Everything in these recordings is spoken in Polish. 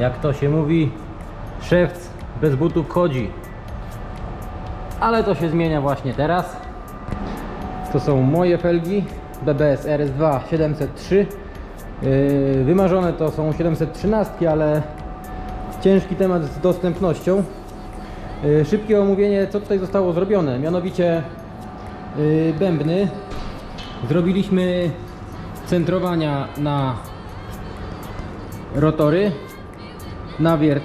Jak to się mówi, szewc bez butów chodzi. Ale to się zmienia właśnie teraz. To są moje felgi BBS RS2 703. Yy, Wymarzone to są 713, ale ciężki temat z dostępnością. Yy, Szybkie omówienie, co tutaj zostało zrobione. Mianowicie yy, bębny. Zrobiliśmy centrowania na rotory, nawiert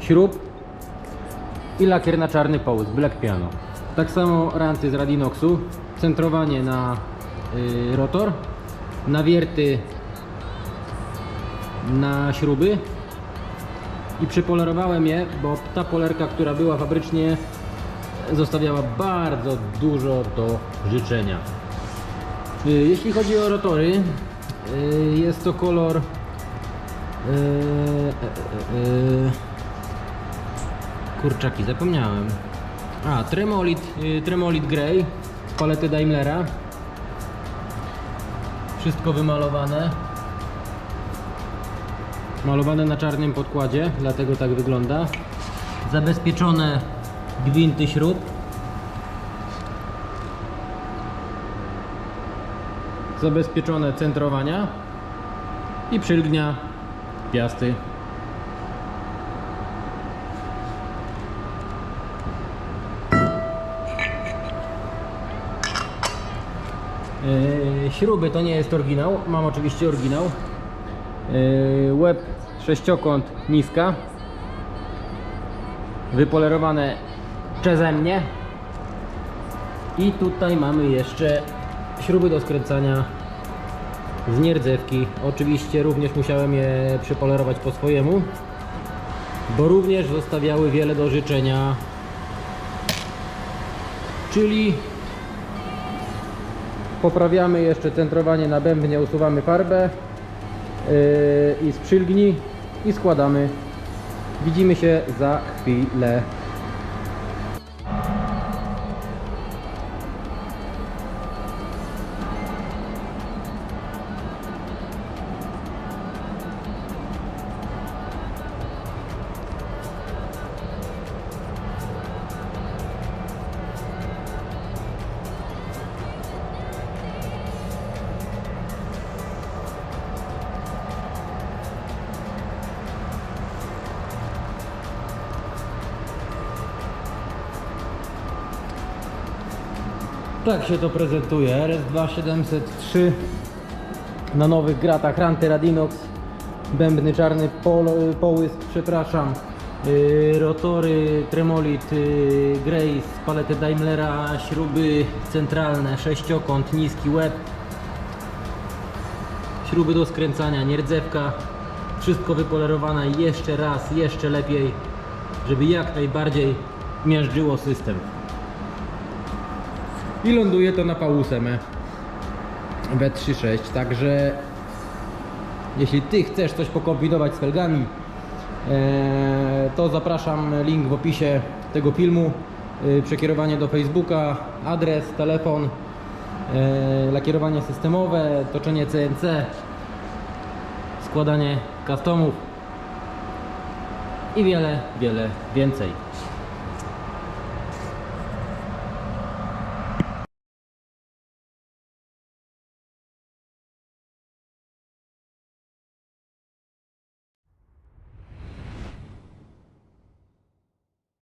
śrub i lakier na czarny połysk, black piano. Tak samo ranty z Radinoxu, centrowanie na y, rotor, nawierty na śruby i przypolerowałem je, bo ta polerka, która była fabrycznie zostawiała bardzo dużo do życzenia. Y, Jeśli chodzi o rotory, y, jest to kolor y, y, y, y, kurczaki, zapomniałem. A, Tremolit, y, Tremolit Grey z palety Daimlera. Wszystko wymalowane. Malowane na czarnym podkładzie, dlatego tak wygląda. Zabezpieczone gwinty śrub. Zabezpieczone centrowania i przylgnia piasty. Yy, śruby to nie jest oryginał, mam oczywiście oryginał. Yy, łeb sześciokąt niska. Wypolerowane przeze mnie. I tutaj mamy jeszcze śruby do skręcania z nierdzewki. Oczywiście również musiałem je przypolerować po swojemu, bo również zostawiały wiele do życzenia. Czyli poprawiamy jeszcze centrowanie na bębnie, usuwamy farbę yy, i z i składamy. Widzimy się za chwilę. Tak się to prezentuje. RS2 703 na nowych gratach Ranty Radinox. Bębny czarny polo, połysk, przepraszam. Yy, rotory Tremolit yy, z palety Daimlera, śruby centralne, sześciokąt, niski łeb. Śruby do skręcania, nierdzewka. Wszystko wypolerowane jeszcze raz, jeszcze lepiej, żeby jak najbardziej miażdżyło system i ląduje to na P8 W36, także jeśli Ty chcesz coś pokombinować z felgami, e, to zapraszam, link w opisie tego filmu, e, przekierowanie do Facebooka, adres, telefon, e, lakierowanie systemowe, toczenie CNC, składanie customów. I wiele, wiele więcej.